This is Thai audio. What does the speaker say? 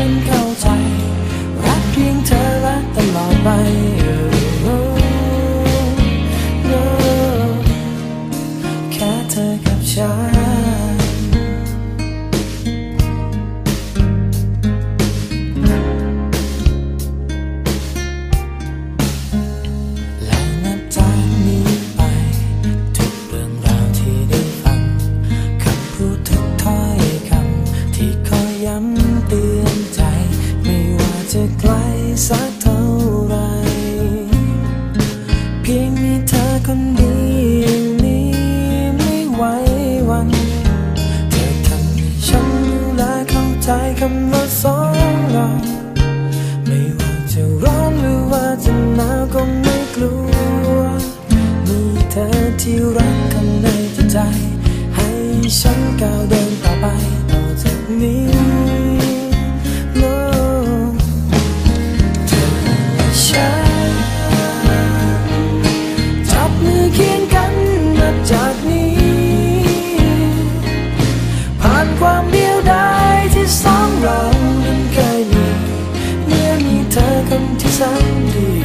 นั้นเข้าใจ รักเพียงเธอและตลอดไป Oh, no แค่เธอกับฉันและนับจากนี้ไป ทุกเรื่องราวที่ได้ฟังคำพูดทุกถ้อยคำที่คอยย้ำเตือน จะไกลสักเท่าไร เพียงมีเธอคนเดียวนี้ไม่ไหววัน เธอทำให้ฉันรู้และเข้าใจคำว่าสองเราไม่ว่าจะร้อนหรือว่าจะหนาวก็ไม่กลัว มีเธอที่รักข้างในใจ ให้ฉันก้าวเดินต่อไปต่อจากนี้ อค